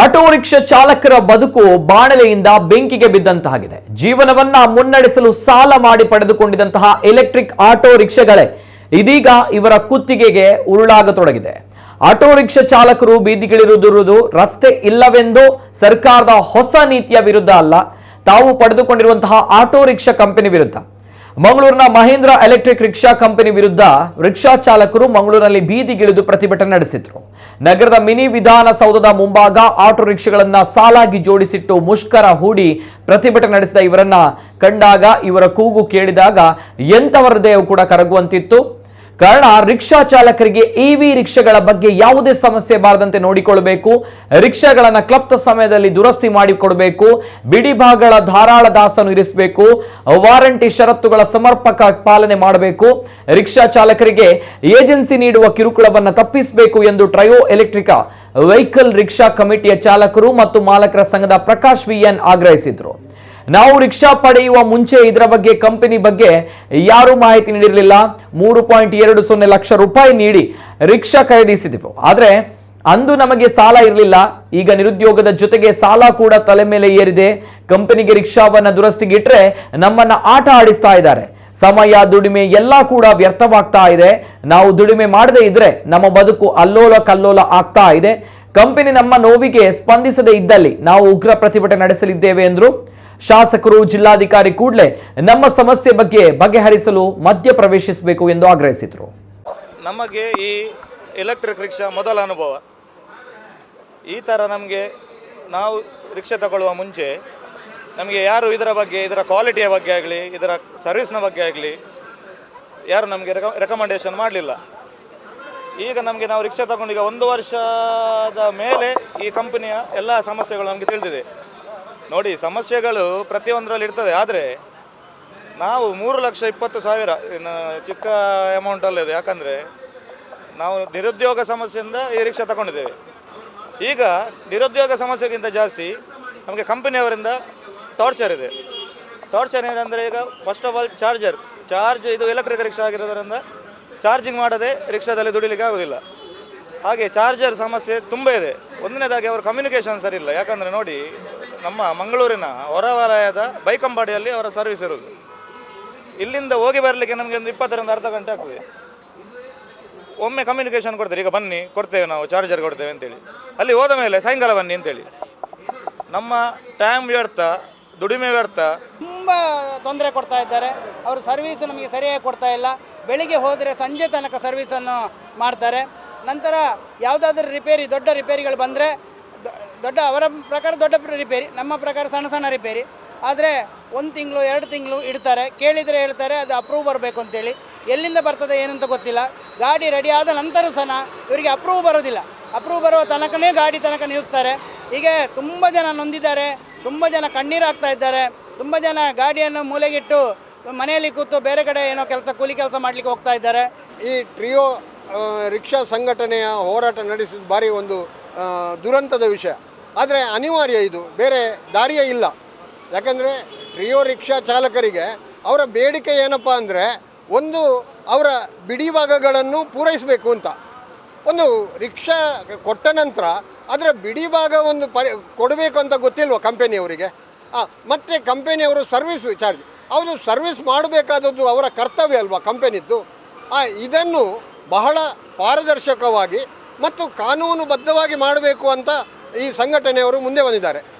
Auto rickshaw ಚಾಲಕರ ಬದುಕು ಬಾಣಲೆಯಿಂದ ಬೆಂಕಿಗೆ ಬಿದ್ದಂತಾಗಿದೆ ಜೀವನವನ್ನ ಮುನ್ನಡೆಸಲು ಸಾಲ ಮಾಡಿ ಪಡೆದುಕೊಂಡಿದ್ದಂತಹ ಎಲೆಕ್ಟ್ರಿಕ್ ಆಟೋ ರಿಕ್ಷಾಗಳೇ ಇದೀಗ ಇವರ ಕುತ್ತಿಗೆಗೆ ಉರುಳಾಗತೊಡಗಿದೆ. ಆಟೋ ರಿಕ್ಷಾ ಚಾಲಕರು ಬೀದಿಗಿಳಿರುವುದಿರುವುದು ರಸ್ತೆ ಇಲ್ಲವೆಂದು ಸರ್ಕಾರದ ಹೊಸ ನೀತಿಯ ವಿರುದ್ಧ ಅಲ್ಲ, ತಾವು ಪಡೆದುಕೊಂಡಿರುವಂತಹ ಆಟೋ ರಿಕ್ಷಾ ಕಂಪನಿ ವಿರುದ್ಧ. ಮಂಗಳೂರಿನ ಮಹೇಂದ್ರ ಎಲೆಕ್ಟ್ರಿಕ್ ರಿಕ್ಷಾ ಕಂಪನಿ ವಿರುದ್ಧ ರಿಕ್ಷಾ ಚಾಲಕರು ಮಂಗಳೂರಿನಲ್ಲಿ ಬೀದಿಗಿಳಿದು ಪ್ರತಿಭಟನೆ ನಡೆಸಿದ್ರು. ನಗರದ ಮಿನಿ ವಿಧಾನಸೌಧದ ಮುಂಭಾಗ ಆಟೋ ರಿಕ್ಷಾಗಳನ್ನ ಸಾಲಾಗಿ ಜೋಡಿಸಿಟ್ಟು ಮುಷ್ಕರ ಹೂಡಿ ಪ್ರತಿಭಟನೆ ನಡೆಸಿದ ಇವರನ್ನ ಕಂಡಾಗ ಇವರ ಕೂಗು ಕೇಳಿದಾಗ ಎಂಥವರ ದೇವು ಕೂಡ ಕರಗುವಂತಿತ್ತು. ಕಾರಣ, ರಿಕ್ಷಾ ಚಾಲಕರಿಗೆ ಇವಿ ರಿಕ್ಷಾಗಳ ಬಗ್ಗೆ ಯಾವುದೇ ಸಮಸ್ಯೆ ಬಾರದಂತೆ ನೋಡಿಕೊಳ್ಳಬೇಕು. ರಿಕ್ಷಾಗಳನ್ನ ಕ್ಲಪ್ತ ಸಮಯದಲ್ಲಿ ದುರಸ್ತಿ ಮಾಡಿಕೊಡಬೇಕು. ಬಿಡಿ ಭಾಗಗಳ ಧಾರಾಳ ದಾಸನ್ನು ಇರಿಸಬೇಕು. ವಾರಂಟಿ ಷರತ್ತುಗಳ ಸಮರ್ಪಕ ಪಾಲನೆ ಮಾಡಬೇಕು. ರಿಕ್ಷಾ ಚಾಲಕರಿಗೆ ಏಜೆನ್ಸಿ ನೀಡುವ ಕಿರುಕುಳವನ್ನ ತಪ್ಪಿಸಬೇಕು ಎಂದು ಟ್ರಯೋ ಎಲೆಕ್ಟ್ರಿಕಾ ವೆಹಿಕಲ್ ರಿಕ್ಷಾ ಕಮಿಟಿಯ ಚಾಲಕರು ಮತ್ತು ಮಾಲಕರ ಸಂಘದ ಪ್ರಕಾಶ್ ವಿಎನ್ ಆಗ್ರಹಿಸಿದ್ರು. ನಾವು ರಿಕ್ಷಾ ಪಡೆಯುವ ಮುಂಚೆ ಇದರ ಬಗ್ಗೆ ಕಂಪನಿ ಬಗ್ಗೆ ಯಾರು ಮಾಹಿತಿ ನೀಡಿರಲಿಲ್ಲ. ಮೂರು ಪಾಯಿಂಟ್ ಎರಡು ಸೊನ್ನೆ ಲಕ್ಷ ರೂಪಾಯಿ ನೀಡಿ ರಿಕ್ಷಾ ಖರೀದಿಸಿದೆವು. ಆದ್ರೆ ಅಂದು ನಮಗೆ ಸಾಲ ಇರಲಿಲ್ಲ. ಈಗ ನಿರುದ್ಯೋಗದ ಜೊತೆಗೆ ಸಾಲ ಕೂಡ ತಲೆ ಮೇಲೆ ಏರಿದೆ. ಕಂಪನಿಗೆ ರಿಕ್ಷಾವನ್ನ ದುರಸ್ತಿಗಿಟ್ರೆ ನಮ್ಮನ್ನ ಆಟ ಆಡಿಸ್ತಾ ಇದ್ದಾರೆ. ಸಮಯ, ದುಡಿಮೆ ಎಲ್ಲ ಕೂಡ ವ್ಯರ್ಥವಾಗ್ತಾ ಇದೆ. ನಾವು ದುಡಿಮೆ ಮಾಡದೇ ಇದ್ರೆ ನಮ್ಮ ಬದುಕು ಅಲ್ಲೋಲ ಕಲ್ಲೋಲ ಆಗ್ತಾ ಇದೆ. ಕಂಪನಿ ನಮ್ಮ ನೋವಿಗೆ ಸ್ಪಂದಿಸದೇ ಇದ್ದಲ್ಲಿ ನಾವು ಉಗ್ರ ಪ್ರತಿಭಟನೆ ನಡೆಸಲಿದ್ದೇವೆ ಎಂದರು ಶಾಸಕರು, ಜಿಲ್ಲಾಧಿಕಾರಿ ಕೂಡಲೇ ನಮ್ಮ ಸಮಸ್ಯೆ ಬಗ್ಗೆ ಬಗೆಹರಿಸಲು ಮಧ್ಯ ಪ್ರವೇಶಿಸಬೇಕು ಎಂದು ಆಗ್ರಹಿಸಿದರು. ನಮಗೆ ಈ ಎಲೆಕ್ಟ್ರಿಕ್ ರಿಕ್ಷಾ ಮೊದಲ ಅನುಭವ. ಈ ಥರ ನಮಗೆ ನಾವು ರಿಕ್ಷಾ ತಗೊಳ್ಳುವ ಮುಂಚೆ ನಮಗೆ ಯಾರು ಇದರ ಬಗ್ಗೆ, ಇದರ ಕ್ವಾಲಿಟಿಯ ಬಗ್ಗೆ ಆಗಲಿ, ಇದರ ಸರ್ವಿಸ್ನ ಬಗ್ಗೆ ಆಗಲಿ ಯಾರು ನಮಗೆ ರೆಕ ರೆಕಮೆಂಡೇಶನ್ ಮಾಡಲಿಲ್ಲ. ಈಗ ನಮಗೆ ನಾವು ರಿಕ್ಷಾ ತಗೊಂಡು ಒಂದು ವರ್ಷದ ಮೇಲೆ ಈ ಕಂಪನಿಯ ಎಲ್ಲ ಸಮಸ್ಯೆಗಳು ನಮಗೆ ತಿಳಿದಿದೆ. ನೋಡಿ, ಸಮಸ್ಯೆಗಳು ಪ್ರತಿಯೊಂದರಲ್ಲಿ ಇರ್ತದೆ. ಆದರೆ ನಾವು ಮೂರು ಲಕ್ಷ ಇಪ್ಪತ್ತು ಸಾವಿರ, ಇನ್ನು ಚಿಕ್ಕ ಅಮೌಂಟ್ ಅಲ್ಲ ಇದು. ಯಾಕಂದರೆ ನಾವು ನಿರುದ್ಯೋಗ ಸಮಸ್ಯೆಯಿಂದ ಈ ರಿಕ್ಷಾ ತಗೊಂಡಿದ್ದೇವೆ. ಈಗ ನಿರುದ್ಯೋಗ ಸಮಸ್ಯೆಗಿಂತ ಜಾಸ್ತಿ ನಮಗೆ ಕಂಪನಿಯವರಿಂದ ಟಾರ್ಚರ್ ಇದೆ. ಟಾರ್ಚರ್ ಏನಂದರೆ ಈಗ first of all charger charge ಇದು ಎಲೆಕ್ಟ್ರಿಕ್ ರಿಕ್ಷಾ ಆಗಿರೋದ್ರಿಂದ ಚಾರ್ಜಿಂಗ್ ಮಾಡದೆ ರಿಕ್ಷಾದಲ್ಲಿ ದುಡಿಲಿಕ್ಕೆ ಆಗೋದಿಲ್ಲ. ಹಾಗೆ ಚಾರ್ಜರ್ ಸಮಸ್ಯೆ ತುಂಬ ಇದೆ. ಒಂದನೇದಾಗಿ ಅವರ ಕಮ್ಯುನಿಕೇಷನ್ ಸರಿ ಇಲ್ಲ. ಯಾಕಂದರೆ ನೋಡಿ ನಮ್ಮ ಮಂಗಳೂರಿನ ಹೊರವಲಯದ ಬೈಕಂಬಾಡಿಯಲ್ಲಿ ಅವರ ಸರ್ವಿಸ್ ಇರೋದು ಇಲ್ಲಿಂದ ಹೋಗಿ ಬರಲಿಕ್ಕೆ ನಮಗೆ ಒಂದು ಇಪ್ಪತ್ತರಿಂದ ಅರ್ಧ ಗಂಟೆ ಆಗ್ತದೆ. ಒಮ್ಮೆ ಕಮ್ಯುನಿಕೇಷನ್ ಕೊಡ್ತಾರೆ ಈಗ ಬನ್ನಿ, ಕೊಡ್ತೇವೆ ನಾವು ಚಾರ್ಜರ್ ಕೊಡ್ತೇವೆ ಅಂತೇಳಿ. ಅಲ್ಲಿ ಹೋದ ಮೇಲೆ ಸಾಯಂಕಾಲ ಬನ್ನಿ ಅಂತೇಳಿ. ನಮ್ಮ ಟೈಮ್ ವ್ಯರ್ಥ, ದುಡಿಮೆ ವ್ಯರ್ಥ. ತುಂಬ ತೊಂದರೆ ಕೊಡ್ತಾ ಇದ್ದಾರೆ. ಅವರು ಸರ್ವಿಸ್ ನಮಗೆ ಸರಿಯಾಗಿ ಕೊಡ್ತಾ ಇಲ್ಲ. ಬೆಳಿಗ್ಗೆ ಹೋದರೆ ಸಂಜೆ ತನಕ ಸರ್ವಿಸನ್ನು ಮಾಡ್ತಾರೆ. ನಂತರ ಯಾವುದಾದ್ರೂ ರಿಪೇರಿ ದೊಡ್ಡ ರಿಪೇರಿಗಳು ಬಂದರೆ ದೊಡ್ಡ, ಅವರ ಪ್ರಕಾರ ದೊಡ್ಡ ರಿಪೇರಿ, ನಮ್ಮ ಪ್ರಕಾರ ಸಣ್ಣ ಸಣ್ಣ ರಿಪೇರಿ. ಆದರೆ ಒಂದು ತಿಂಗಳು, ಎರಡು ತಿಂಗಳು ಇಡ್ತಾರೆ. ಕೇಳಿದರೆ ಹೇಳ್ತಾರೆ, ಅದು ಅಪ್ರೂವ್ ಬರಬೇಕು ಅಂತೇಳಿ. ಎಲ್ಲಿಂದ ಬರ್ತದೆ ಏನಂತ ಗೊತ್ತಿಲ್ಲ. ಗಾಡಿ ರೆಡಿ ಆದ ನಂತರ ಸಹ ಇವರಿಗೆ ಅಪ್ರೂವ್ ಬರೋದಿಲ್ಲ. ಅಪ್ರೂವ್ ಬರುವ ತನಕನೇ ಗಾಡಿ ತನಕ ನಿಲ್ಲಿಸ್ತಾರೆ. ಹೀಗೆ ತುಂಬ ಜನ ನೊಂದಿದ್ದಾರೆ, ತುಂಬ ಜನ ಕಣ್ಣೀರು ಇದ್ದಾರೆ. ತುಂಬ ಜನ ಗಾಡಿಯನ್ನು ಮೂಲೆಗಿಟ್ಟು ಮನೆಯಲ್ಲಿ ಕೂತು ಬೇರೆ ಕಡೆ ಏನೋ ಕೆಲಸ, ಕೂಲಿ ಕೆಲಸ ಮಾಡಲಿಕ್ಕೆ ಹೋಗ್ತಾ ಇದ್ದಾರೆ. ಈ ಟ್ರಿಯೋ ರಿಕ್ಷಾ ಸಂಘಟನೆಯ ಹೋರಾಟ ನಡೆಸಿದ ಭಾರಿ ಒಂದು ದುರಂತದ ವಿಷಯ. ಆದರೆ ಅನಿವಾರ್ಯ ಇದು. ಬೇರೆ ದಾರಿಯೇ ಇಲ್ಲ. ಯಾಕಂದರೆ ರಿಯೋ ರಿಕ್ಷಾ ಚಾಲಕರಿಗೆ ಅವರ ಬೇಡಿಕೆ ಏನಪ್ಪ ಅಂದರೆ ಒಂದು ಅವರ ಬಿಡಿ ಭಾಗಗಳನ್ನು ಪೂರೈಸಬೇಕು ಅಂತ. ಒಂದು ರಿಕ್ಷಾ ಕೊಟ್ಟ ನಂತರ ಅದರ ಬಿಡಿ ಭಾಗ ಒಂದು ಪರಿ ಕೊಡಬೇಕು ಅಂತ ಗೊತ್ತಿಲ್ವ ಕಂಪನಿಯವರಿಗೆ? ಮತ್ತು ಕಂಪೆನಿಯವರು ಸರ್ವಿಸ್ ಚಾರ್ಜ್. ಅವರು ಸರ್ವಿಸ್ ಮಾಡಬೇಕಾದದ್ದು ಅವರ ಕರ್ತವ್ಯ ಅಲ್ವಾ ಕಂಪೆನಿದ್ದು? ಆ, ಇದನ್ನು ಬಹಳ ಪಾರದರ್ಶಕವಾಗಿ ಮತ್ತು ಕಾನೂನುಬದ್ಧವಾಗಿ ಮಾಡಬೇಕು ಅಂತ ಈ ಸಂಘಟನೆಯವರು ಮುಂದೆ ಬಂದಿದ್ದಾರೆ.